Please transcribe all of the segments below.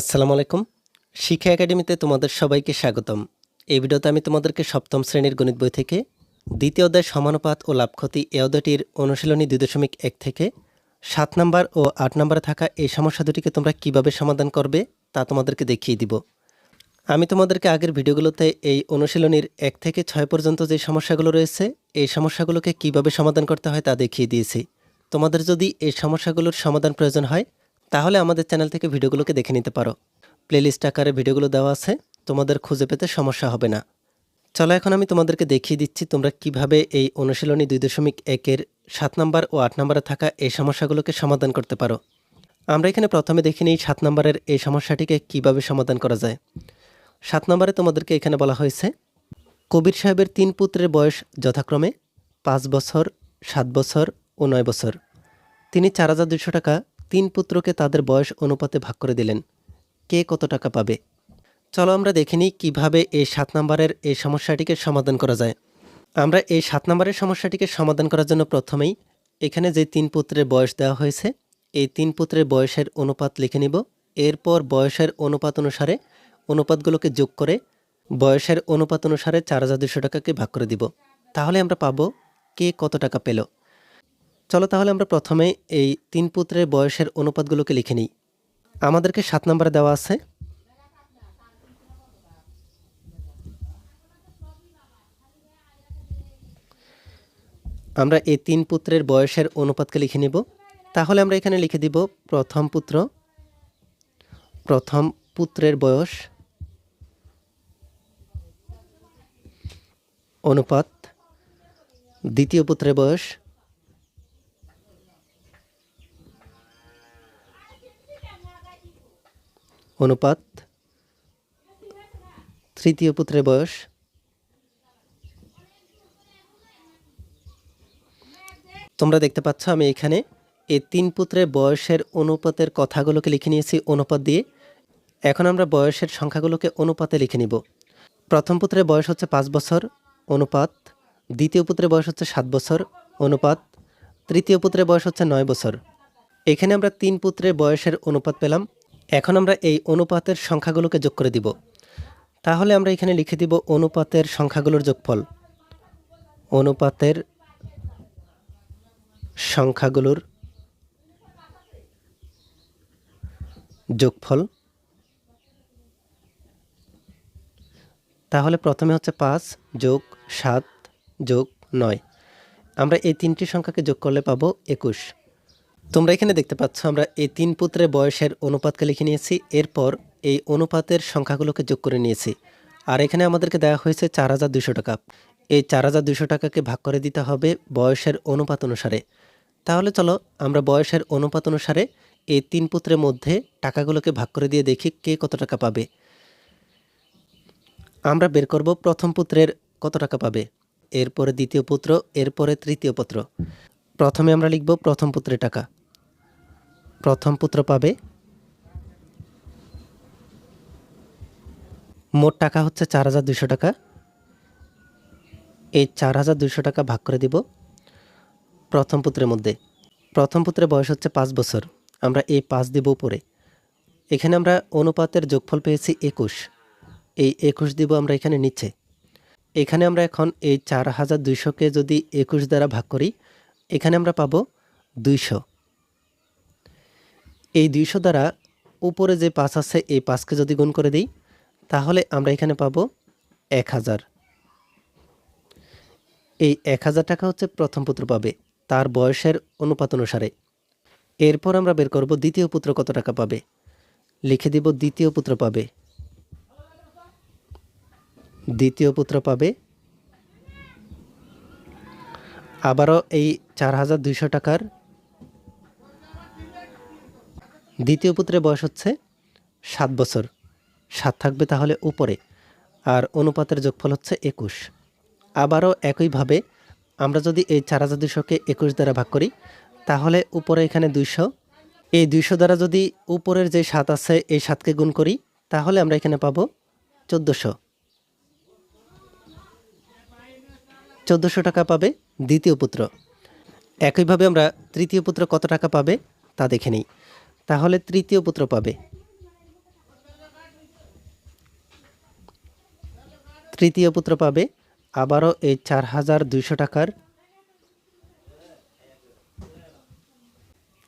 আসসালামু আলাইকুম। শিক্ষা একাডেমিতে তোমাদের সবাইকে স্বাগতম। এই ভিডিওতে আমি তোমাদেরকে সপ্তম শ্রেণির গণিত বই থেকে দ্বিতীয় অধ্যায় সমানুপাত ও লাভ ক্ষতি এ অধ্যায়টির অনুশীলনী দুই দশমিক এক থেকে সাত নম্বর ও আট নম্বরে থাকা এই সমস্যা দুটিকে তোমরা কীভাবে সমাধান করবে তা তোমাদেরকে দেখিয়ে দিব। আমি তোমাদেরকে আগের ভিডিওগুলোতে এই অনুশীলনীর এক থেকে ছয় পর্যন্ত যে সমস্যাগুলো রয়েছে, এই সমস্যাগুলোকে কীভাবে সমাধান করতে হয় তা দেখিয়ে দিয়েছি। তোমাদের যদি এই সমস্যাগুলোর সমাধান প্রয়োজন হয় তাহলে আমাদের চ্যানেল থেকে ভিডিওগুলোকে দেখে নিতে পারো। প্লেলিস্ট আকারে ভিডিওগুলো দেওয়া আছে, তোমাদের খুঁজে পেতে সমস্যা হবে না। চলো এখন আমি তোমাদেরকে দেখিয়ে দিচ্ছি তোমরা কীভাবে এই অনুশীলনী দুই দশমিক একের সাত নম্বর ও আট নম্বরে থাকা এই সমস্যাগুলোকে সমাধান করতে পারো। আমরা এখানে প্রথমে দেখে নিই সাত নম্বরের এই সমস্যাটিকে কীভাবে সমাধান করা যায়। সাত নম্বরে তোমাদেরকে এখানে বলা হয়েছে, কবির সাহেবের তিন পুত্রের বয়স যথাক্রমে পাঁচ বছর, সাত বছর ও নয় বছর। তিনি চার হাজার দুশো টাকা তিন পুত্রকে তাদের বয়স অনুপাতে ভাগ করে দিলেন। কে কত টাকা পাবে? চলো আমরা দেখে নিই কীভাবে এই সাত নম্বরের এই সমস্যাটিকে সমাধান করা যায়। আমরা এই সাত নম্বরের সমস্যাটিকে সমাধান করার জন্য প্রথমেই এখানে যে তিন পুত্রের বয়স দেওয়া হয়েছে, এই তিন পুত্রের বয়সের অনুপাত লিখে নিব। এরপর বয়সের অনুপাত অনুসারে অনুপাতগুলোকে যোগ করে বয়সের অনুপাত অনুসারে চার হাজার দুশো টাকাকে ভাগ করে দিব। তাহলে আমরা পাবো কে কত টাকা পেল। চলো তাহলে আমরা প্রথমে এই তিন পুত্রের বয়সের অনুপাতগুলোকে লিখে নিই। আমাদেরকে সাত নম্বরে দেওয়া আছে। আমরা এই তিন পুত্রের বয়সের অনুপাতকে লিখে নিব। তাহলে আমরা এখানে লিখে দিব প্রথম পুত্র, প্রথম পুত্রের বয়স, অনুপাত, দ্বিতীয় পুত্রের বয়স অনুপাত, তৃতীয় পুত্রের বয়স, তোমরা দেখতে পাচ্ছ আমি এখানে এই তিন পুত্রের বয়সের অনুপাতের কথাগুলোকে লিখে নিয়েছি, অনুপাত দিয়ে। এখন আমরা বয়সের সংখ্যাগুলোকে অনুপাতে লিখে নিব। প্রথম পুত্রের বয়স হচ্ছে পাঁচ বছর, অনুপাত। দ্বিতীয় পুত্রের বয়স হচ্ছে সাত বছর, অনুপাত। তৃতীয় পুত্রের বয়স হচ্ছে নয় বছর। এখানে আমরা তিন পুত্রের বয়সের অনুপাত পেলাম। এখন আমরা এই অনুপাতের সংখ্যাগুলোকে যোগ করে দিব। তাহলে আমরা এখানে লিখে দিব অনুপাতের সংখ্যাগুলোর যোগফল। অনুপাতের সংখ্যাগুলোর যোগফল। তাহলে প্রথমে হচ্ছে পাঁচ যোগ সাত যোগ নয়। আমরা এই তিনটি সংখ্যাকে যোগ করলে পাবো একুশ। তোমরা এখানে দেখতে পাচ্ছ, আমরা এই তিন পুত্রের বয়সের অনুপাতকে লিখে নিয়েছি। এরপর এই অনুপাতের সংখ্যাগুলোকে যোগ করে নিয়েছি। আর এখানে আমাদেরকে দেওয়া হয়েছে চার হাজার দুশো টাকা। এই চার হাজার দুশো টাকাকে ভাগ করে দিতে হবে বয়সের অনুপাত অনুসারে। তাহলে চলো, আমরা বয়সের অনুপাত অনুসারে এই তিন পুত্রের মধ্যে টাকাগুলোকে ভাগ করে দিয়ে দেখি কে কত টাকা পাবে। আমরা বের করব প্রথম পুত্রের কত টাকা পাবে। এরপরে দ্বিতীয় পুত্র, এরপরে তৃতীয় পুত্র। প্রথমে আমরা লিখব প্রথম পুত্রের টাকা। প্রথম পুত্র পাবে? মোট টাকা হচ্ছে চার হাজার দুশো টাকা। এই চার হাজার দুশো টাকা ভাগ করে দিব প্রথম পুত্রের মধ্যে। প্রথম পুত্রের বয়স হচ্ছে পাঁচ বছর। আমরা এই পাঁচ দিব উপরে। এখানে আমরা অনুপাতের যোগফল পেয়েছি একুশ। এই একুশ দিব আমরা এখানে নিচে। এখানে আমরা এখন এই চার হাজার দুইশোকে যদি একুশ দ্বারা ভাগ করি, এখানে আমরা পাবো দুইশো। এই দুইশো দ্বারা উপরে যে পাঁচ আছে, এই পাঁচকে যদি গুণ করে দিই, তাহলে আমরা এখানে পাব এক হাজার। এই এক হাজার টাকা হচ্ছে প্রথম পুত্র পাবে, তার বয়সের অনুপাত অনুসারে। এরপর আমরা বের করব দ্বিতীয় পুত্র কত টাকা পাবে? লিখে দিব দ্বিতীয় পুত্র পাবে। দ্বিতীয় পুত্র পাবে। আবারও এই চার হাজার দুইশো টাকার দ্বিতীয় পুত্রের বয়স হচ্ছে সাত বছর। সাত থাকবে তাহলে উপরে, আর অনুপাতের যোগফল হচ্ছে একুশ। আবারও একইভাবে আমরা যদি এই চার হাজার দুশোকে একুশ দ্বারা ভাগ করি, তাহলে উপরে এখানে দুইশো। এই দুইশো দ্বারা যদি উপরের যে সাত আছে, এই সাতকে গুণ করি, তাহলে আমরা এখানে পাবো চোদ্দোশো। চোদ্দোশো টাকা পাবে দ্বিতীয় পুত্র। একইভাবে আমরা তৃতীয় পুত্র কত টাকা পাবে, তা দেখে নিই। তাহলে তৃতীয় পুত্র পাবে। তৃতীয় পুত্র পাবে, আবারও এই চার হাজার দুইশো টাকার।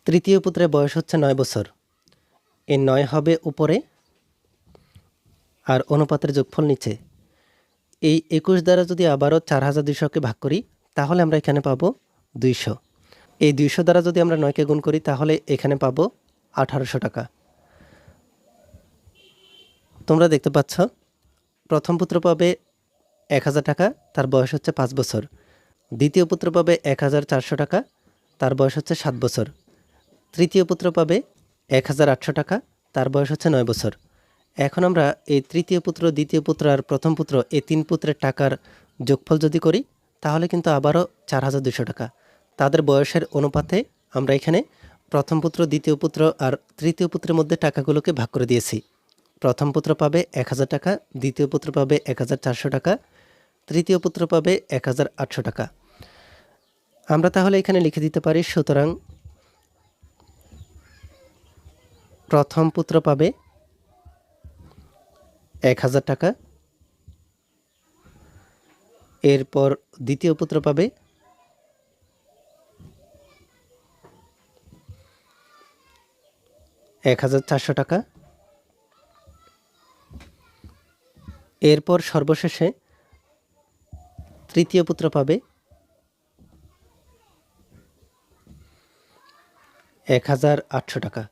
তৃতীয় পুত্রের বয়স হচ্ছে নয় বছর। এই নয় হবে উপরে, আর অনুপাতের যোগফল নিচে। এই একুশ দ্বারা যদি আবারও চার হাজার দুইশোকে ভাগ করি, তাহলে আমরা এখানে পাবো দুইশো। এই দুইশো দ্বারা যদি আমরা নয়কে গুণ করি, তাহলে এখানে পাবো আঠারোশো টাকা। তোমরা দেখতে পাচ্ছ, প্রথম পুত্র পাবে এক হাজার টাকা, তার বয়স হচ্ছে পাঁচ বছর। দ্বিতীয় পুত্র পাবে এক হাজার চারশো টাকা, তার বয়স হচ্ছে সাত বছর। তৃতীয় পুত্র পাবে এক হাজার আটশো টাকা, তার বয়স হচ্ছে নয় বছর। এখন আমরা এই তৃতীয় পুত্র, দ্বিতীয় পুত্র আর প্রথম পুত্র, এই তিন পুত্রের টাকার যোগফল যদি করি, তাহলে কিন্তু আবারও চার হাজার দুশো টাকা। তাদের বয়সের অনুপাতে আমরা এখানে প্রথম পুত্র, দ্বিতীয় পুত্র আর তৃতীয় পুত্রের মধ্যে টাকাগুলোকে ভাগ করে দিয়েছি। প্রথম পুত্র পাবে এক হাজার টাকা, দ্বিতীয় পুত্র পাবে এক হাজার চারশো টাকা, তৃতীয় পুত্র পাবে এক হাজার আটশো টাকা। আমরা তাহলে এখানে লিখে দিতে পারি, সুতরাং প্রথম পুত্র পাবে এক হাজার টাকা, এরপর দ্বিতীয় পুত্র পাবে এক হাজার চারশো টাকা। এরপর সর্বশেষে তৃতীয় পুত্র পাবে এক হাজার আটশো টাকা।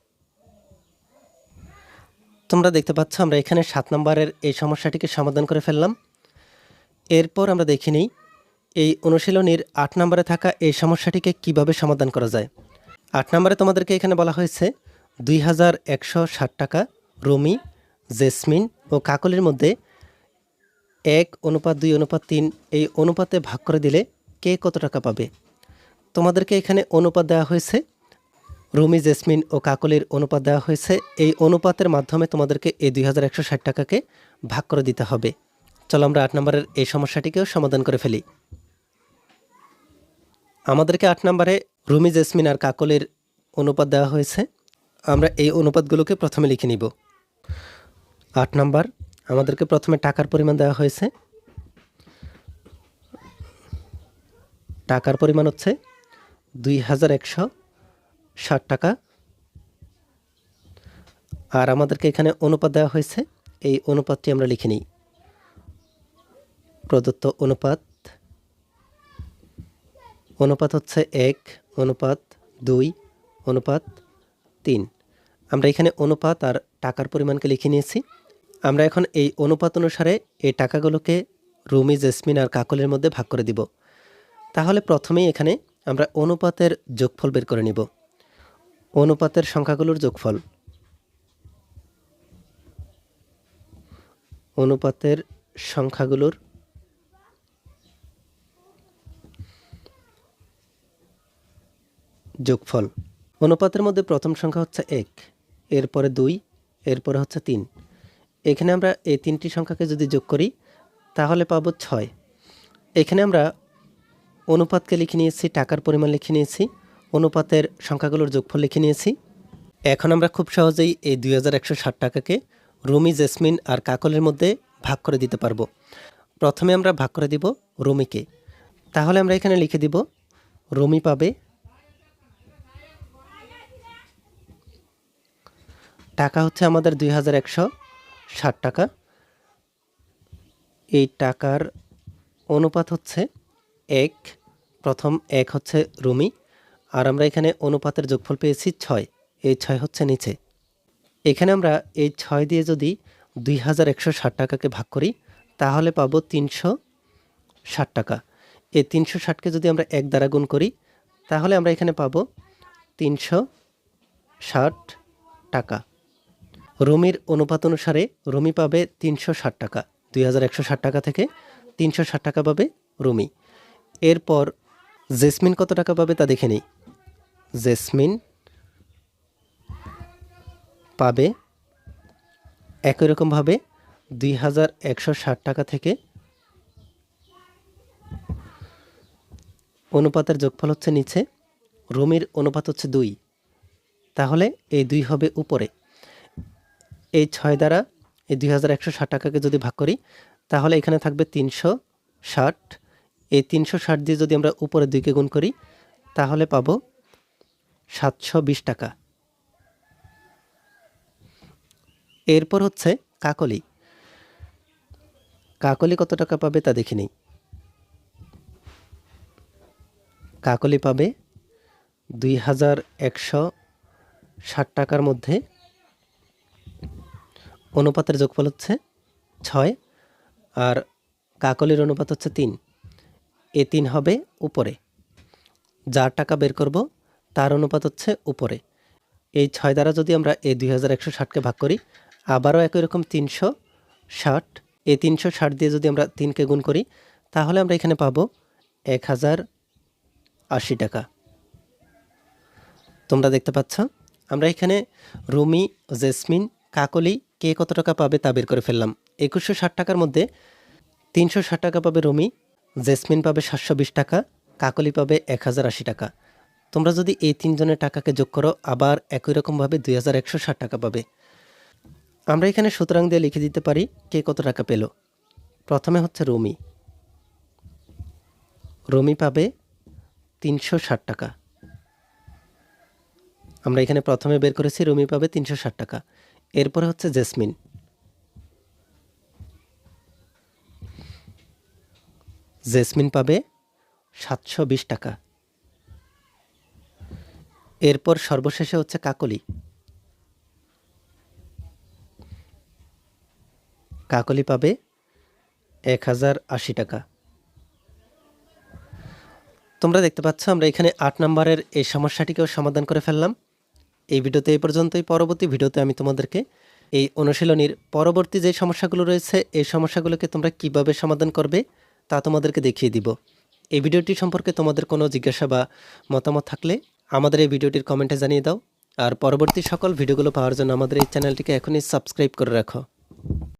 তোমরা দেখতে পাচ্ছ, আমরা এখানে সাত নম্বরের এই সমস্যাটিকে সমাধান করে ফেললাম। এরপর আমরা দেখে নিই, এই অনুশীলনীর আট নম্বরে থাকা এই সমস্যাটিকে কীভাবে সমাধান করা যায়। আট নম্বরে তোমাদেরকে এখানে বলা হয়েছে দুই হাজার একশো ষাট টাকা, রুমি, জেসমিন ও কাকলির মধ্যে এক অনুপাত, দুই অনুপাত, তিন, এই অনুপাতে ভাগ করে দিলে কে কত টাকা পাবে? তোমাদেরকে এখানে অনুপাত দেওয়া হয়েছে, রুমি, জেসমিন ও কাকলির অনুপাত দেওয়া হয়েছে। এই অনুপাতের মাধ্যমে তোমাদেরকে এই দুই হাজার একশো ষাট টাকাকে ভাগ করে দিতে হবে। চলো আমরা আট নম্বরের এই সমস্যাটিকেও সমাধান করে ফেলি। আমাদেরকে আট নম্বরে রুমি, জেসমিন আর কাকলির অনুপাত দেওয়া হয়েছে। আমরা এই অনুপাতগুলোকে প্রথমে লিখে নিব। আট নম্বর, আমাদেরকে প্রথমে টাকার পরিমাণ দেওয়া হয়েছে। টাকার পরিমাণ হচ্ছে দুই হাজার একশো ষাট টাকা। আর আমাদেরকে এখানে অনুপাত দেওয়া হয়েছে, এই অনুপাতটি আমরা লিখে নিই। প্রদত্ত অনুপাত অনুপাত হচ্ছে এক, অনুপাত দুই, অনুপাত তিন। আমরা এখানে অনুপাত আর টাকার পরিমাণকে লিখে নিয়েছি। আমরা এখন এই অনুপাত অনুসারে এই টাকাগুলোকে রুমি, জেসমিন আর কাকলের মধ্যে ভাগ করে দিব। তাহলে প্রথমেই এখানে আমরা অনুপাতের যোগফল বের করে নিব। অনুপাতের সংখ্যাগুলোর যোগফল। অনুপাতের সংখ্যাগুলোর যোগফল। অনুপাতের মধ্যে প্রথম সংখ্যা হচ্ছে এক, এরপরে দুই, এরপরে হচ্ছে তিন। এখানে আমরা এই তিনটি সংখ্যাকে যদি যোগ করি, তাহলে পাব ছয়। এখানে আমরা অনুপাতকে লিখে নিয়েছি, টাকার পরিমাণ লিখে নিয়েছি, অনুপাতের সংখ্যাগুলোর যোগফল লিখে নিয়েছি। এখন আমরা খুব সহজেই এই দুই হাজার একশো ষাট টাকাকে রুমি, জেসমিন আর কাকলের মধ্যে ভাগ করে দিতে পারব। প্রথমে আমরা ভাগ করে দিব রুমিকে। তাহলে আমরা এখানে লিখে দিব, রুমি পাবে টাকা হচ্ছে আমাদের দুই হাজার একশো ষাট টাকা। এই টাকার অনুপাত হচ্ছে এক। প্রথম এক হচ্ছে রুমি। আর আমরা এখানে অনুপাতের যোগফল পেয়েছি ছয়। এই ছয় হচ্ছে নিচে। এখানে আমরা এই ছয় দিয়ে যদি দুই হাজার একশো ষাট টাকাকে ভাগ করি, তাহলে পাবো তিনশো ষাট টাকা। এই তিনশো ষাটকে যদি আমরা এক দ্বারা গুণ করি, তাহলে আমরা এখানে পাবো তিনশো ষাট টাকা। রুমির অনুপাত অনুসারে রুমি পাবে তিনশো ষাট টাকা, দুই হাজার একশো ষাট টাকা থেকে তিনশো ষাট টাকা পাবে রুমি। এরপর জেসমিন কত টাকা পাবে তা দেখে নিই। জেসমিন পাবে একই রকমভাবে দুই হাজার একশো ষাট টাকা থেকে অনুপাতের যোগফল হচ্ছে নিচে, রুমির অনুপাত হচ্ছে দুই। তাহলে এই দুই হবে উপরে। এই ছয় দ্বারা এই দুই হাজার একশো ষাট টাকাকে যদি ভাগ করি, তাহলে এখানে থাকবে তিনশো ষাট। এই তিনশো ষাট দিয়ে যদি আমরা উপরে দুইকে গুণ করি, তাহলে পাব সাতশো বিশ টাকা। এরপর হচ্ছে কাকলি। কাকলি কত টাকা পাবে তা দেখে নিই। কাকলি পাবে দুই হাজার একশো ষাট টাকার মধ্যে অনুপাতের যোগফল হচ্ছে ছয় আর কাকলির অনুপাত হচ্ছে তিন। এ তিন হবে উপরে। যার টাকা বের করব, তার অনুপাত হচ্ছে উপরে। এই ছয় দ্বারা যদি আমরা এই দুই হাজার একশো ষাটকে ভাগ করি, আবারও একই রকম তিনশো ষাট। এই তিনশো ষাট দিয়ে যদি আমরা তিনকে গুণ করি, তাহলে আমরা এখানে পাবো এক হাজার আশি টাকা। তোমরা দেখতে পাচ্ছ, আমরা এখানে রুমি, জেসমিন, কাকলি কে কত টাকা পাবে তা বের করে ফেললাম। একুশশো ষাট টাকার মধ্যে তিনশো ষাট টাকা পাবে রুমি, জেসমিন পাবে সাতশো বিশ টাকা, কাকলি পাবে এক হাজার আশি টাকা। তোমরা যদি এই তিনজনের টাকাকে যোগ করো, আবার একই রকমভাবে দুই হাজার একশো ষাট টাকা পাবে। আমরা এখানে সুতরাং দিয়ে লিখে দিতে পারি কে কত টাকা পেল। প্রথমে হচ্ছে রুমি। রুমি পাবে তিনশো ষাট টাকা। আমরা এখানে প্রথমে বের করেছি, রুমি পাবে তিনশো ষাট টাকা। এরপরে হচ্ছে জেসমিন। জেসমিন পাবে সাতশো বিশ টাকা। এরপর সর্বশেষে হচ্ছে কাকলি। কাকলি পাবে এক হাজার আশি টাকা। তোমরা দেখতে পাচ্ছ, আমরা এখানে আট নম্বরের এই সমস্যাটিকেও সমাধান করে ফেললাম। এই ভিডিওতে এই পর্যন্তই। পরবর্তী ভিডিওতে আমি তোমাদেরকে এই অনুশীলনীর পরবর্তী যে সমস্যাগুলো রয়েছে, এই সমস্যাগুলোকে তোমরা কীভাবে সমাধান করবে তা তোমাদেরকে দেখিয়ে দিব। এই ভিডিওটি সম্পর্কে তোমাদের কোনো জিজ্ঞাসা বা মতামত থাকলে আমাদের এই ভিডিওটির কমেন্টে জানিয়ে দাও। আর পরবর্তী সকল ভিডিওগুলো পাওয়ার জন্য আমাদের এই চ্যানেলটিকে এখনই সাবস্ক্রাইব করে রাখো।